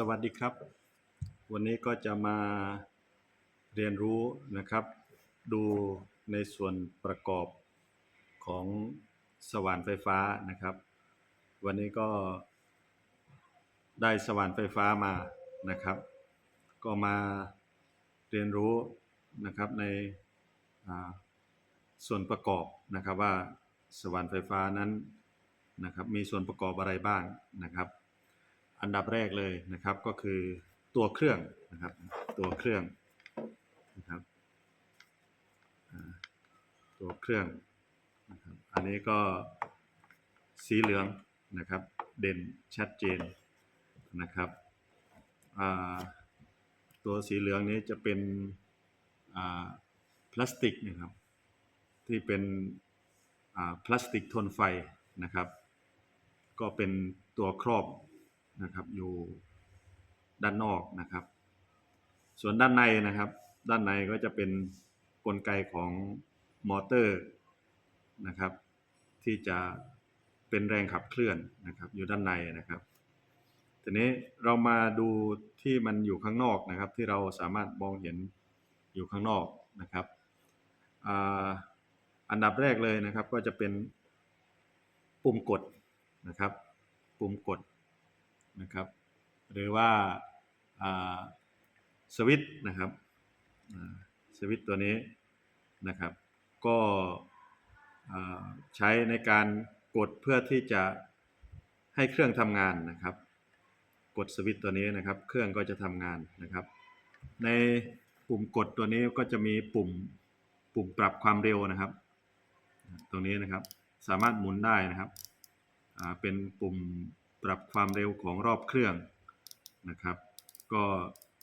สวัสดีครับ วันนี้ก็จะมาเรียนรู้นะครับ ดูในส่วนประกอบของสว่านไฟฟ้านะครับ วันนี้ก็ได้สว่านไฟฟ้ามานะครับ ก็มาเรียนรู้นะครับในส่วนประกอบนะครับว่าสว่านไฟฟ้านั้นนะครับมีส่วนประกอบอะไรบ้างนะครับ อันดับแรกเลยนะครับก็คือตัวเครื่องนะครับ ตัวเครื่องนะครับตัวเครื่องนะครับอันนี้ก็สีเหลืองนะครับ เด่นชัดเจนนะครับตัวสีเหลืองนี้จะเป็นพลาสติกนะครับ ที่เป็นพลาสติกทนไฟนะครับ ก็เป็นตัวครอบ นะครับ อยู่ด้านนอกนะครับ ส่วนด้านในนะครับ ด้านในก็จะเป็นกลไกของมอเตอร์นะครับ ที่จะเป็นแรงขับเคลื่อนนะครับ อยู่ด้านในนะครับทีนี้เรามาดูที่มันอยู่ข้างนอกนะครับ ที่เราสามารถมองเห็นอยู่ข้างนอกนะครับอันดับแรกเลยนะครับก็จะเป็นปุ่มกดนะครับ ปุ่มกด นะครับ หรือว่าสวิตนะครับสวิตตัวนี้นะครับ ก็ใช้ในการกดเพื่อที่จะให้เครื่องทำงานนะครับ กดสวิตตัวนี้นะครับ เครื่องก็จะทำงานนะครับ ในปุ่มกดตัวนี้ก็จะมีปุ่มปุ่มปรับความเร็วนะครับ ตรงนี้นะครับสามารถหมุนได้นะครับเป็นปุ่ม ปรับความเร็วของรอบเครื่องนะครับ ก็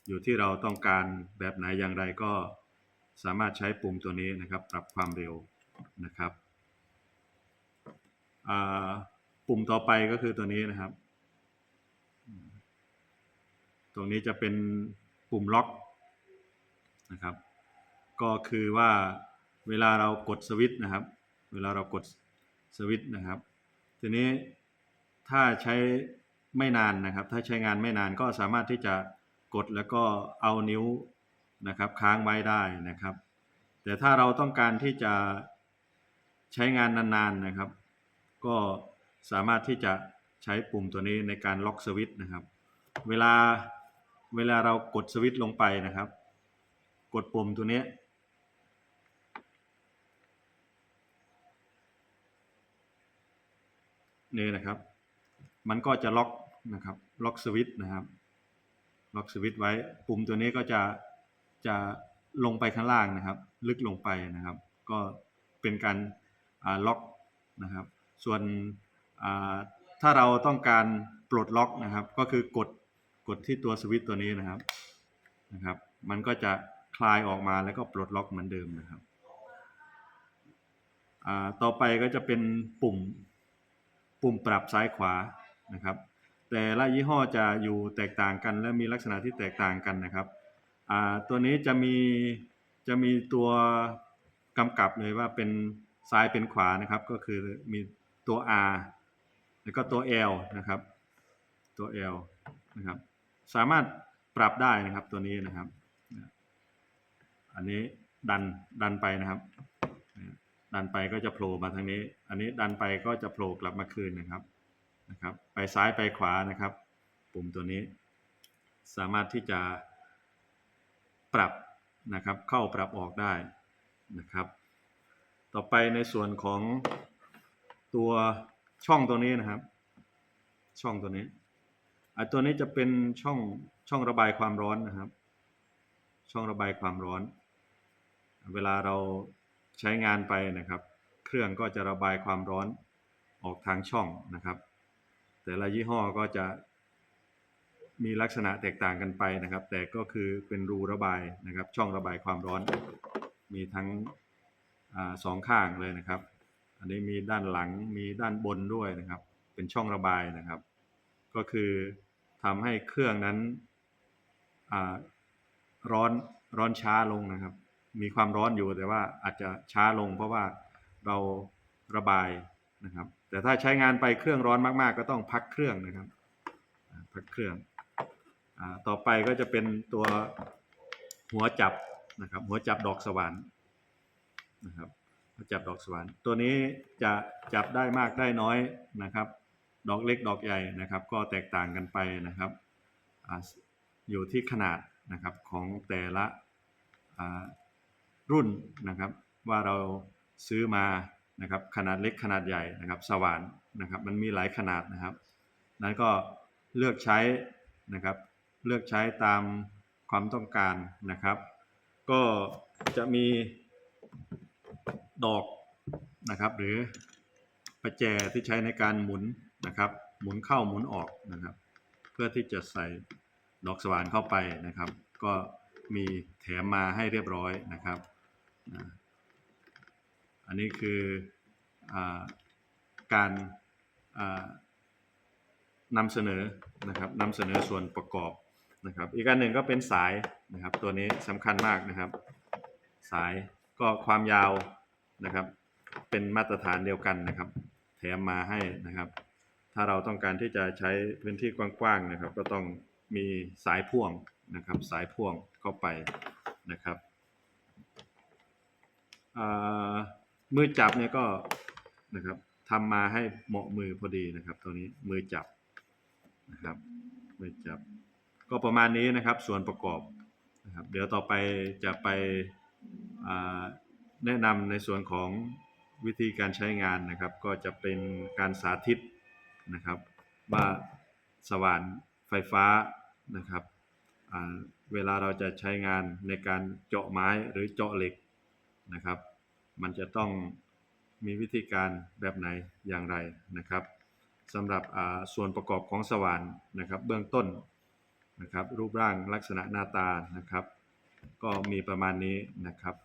อยู่ที่เราต้องการแบบไหนอย่างไรก็สามารถใช้ปุ่มตัวนี้นะครับ ปรับความเร็วนะครับปุ่มต่อไปก็คือตัวนี้นะครับ ตรงนี้จะเป็นปุ่มล็อกนะครับ ก็คือว่าเวลาเรากดสวิตช์นะครับ เวลาเรากดสวิตช์นะครับ ทีนี้ ถ้าใช้ไม่นานนะครับ ถ้าใช้งานไม่นานก็สามารถที่จะกดแล้วก็เอานิ้วนะครับค้างไว้ได้นะครับ แต่ถ้าเราต้องการที่จะใช้งานนานๆนะครับ ก็สามารถที่จะใช้ปุ่มตัวนี้ในการล็อกสวิตช์นะครับ เวลาเวลาเรากดสวิตช์ลงไปนะครับ กดปุ่มตัวนี้นี่นะครับ มันก็จะล็อกนะครับล็อกสวิตช์นะครับล็อกสวิตช์ไว้ปุ่มตัวนี้ก็จะจะลงไปข้างล่างนะครับ ลึกลงไปนะครับ ก็เป็นการล็อกนะครับ ส่วนถ้าเราต้องการปลดล็อกนะครับ ก็คือกดกดที่ตัวสวิตช์ตัวนี้นะครับนะครับ มันก็จะคลายออกมาแล้วก็ปลดล็อกเหมือนเดิมนะครับต่อไปก็จะเป็นปุ่มปุ่มปรับซ้ายขวา นะครับ แต่ละยี่ห้อจะอยู่แตกต่างกัน และมีลักษณะที่แตกต่างกันนะครับตัวนี้จะมีจะมีตัวกำกับเลยว่าเป็นซ้ายเป็นขวานะครับ ก็คือมีตัว R แล้วก็ตัว L นะครับ ตัว L นะครับ สามารถปรับได้นะครับตัวนี้นะครับ อันนี้ดันดันไปนะครับ ดันไปก็จะโผล่มาทางนี้ อันนี้ดันไปก็จะโผล่กลับมาคืนนะครับ นะครับไปซ้ายไปขวานะครับ ปุ่มตัวนี้ สามารถที่จะปรับนะครับเข้าปรับออกได้นะครับ ต่อไปในส่วนของตัวช่องตัวนี้นะครับ ช่องตัวนี้อะตัวนี้จะเป็นช่องช่องระบายความร้อนนะครับ ช่องระบายความร้อน เวลาเราใช้งานไปนะครับ เครื่องก็จะระบายความร้อนออกทางช่องนะครับ แต่ละยี่ห้อก็จะมีลักษณะแตกต่างกันไปนะครับ แต่ก็คือเป็นรูระบายนะครับ ช่องระบายความร้อน มีทั้งอสองข้างเลยนะครับ อันนี้มีด้านหลังมีด้านบนด้วยนะครับ เป็นช่องระบายนะครับ ก็คือทำให้เครื่องนั้นร้อนร้อนช้าลงนะครับ มีความร้อนอยู่แต่ว่าอาจจะช้าลงเพราะว่าเราระบาย นะครับ แต่ถ้าใช้งานไปเครื่องร้อนมาก ๆ ก็ต้องพักเครื่องนะครับ พักเครื่องอต่อไปก็จะเป็นตัวหัวจับนะครับ หัวจับดอกสว่านนะครับหัวจับดอกสว่านตัวนี้จะจับได้มากได้น้อยนะครับ ดอกเล็กดอกใหญ่นะครับ ก็แตกต่างกันไปนะครับออยู่ที่ขนาดนะครับของแต่ละรุ่นนะครับ ว่าเราซื้อมา นะครับขนาดเล็กขนาดใหญ่นะครับสว่านนะครับมันมีหลายขนาดนะครับ นั้นก็เลือกใช้นะครับเลือกใช้ตามความต้องการนะครับ ก็จะมีดอกนะครับ หรือประแจที่ใช้ในการหมุนนะครับ หมุนเข้าหมุนออกนะครับ เพื่อที่จะใส่ดอกสว่านเข้าไปนะครับ ก็มีแถมมาให้เรียบร้อยนะครับ อันนี้คืออการนำเสนอนะครับนำเสนอส่วนประกอบนะครับ อีกอันหนึ่งก็เป็นสายนะครับ ตัวนี้สำคัญมากนะครับ สายก็ความยาวนะครับ เป็นมาตรฐานเดียวกันนะครับ แถมมาให้นะครับ ถ้าเราต้องการที่จะใช้พื้นที่กว้างๆนะครับ ก็ต้องมีสายพ่วงนะครับ สายพ่วงเข้าไปนะครับ มือจับเนี่ยก็นะครับทำมาให้เหมาะมือพอดีนะครับ ตัวนี้มือจับนะครับมือจับ ก็ประมาณนี้นะครับ ส่วนประกอบนะครับเดี๋ยวต่อไปจะไปแนะนำในส่วนของวิธีการใช้งานนะครับ ก็จะเป็นการสาธิตนะครับ ว่าสว่านไฟฟ้านะครับเวลาเราจะใช้งานในการเจาะไม้หรือเจาะเหล็กนะครับ มันจะต้องมีวิธีการแบบไหนอย่างไรนะครับสำหรับส่วนประกอบของสว่านนะครับ เบื้องต้นนะครับ รูปร่างลักษณะหน้าตานะครับ ก็มีประมาณนี้นะครับ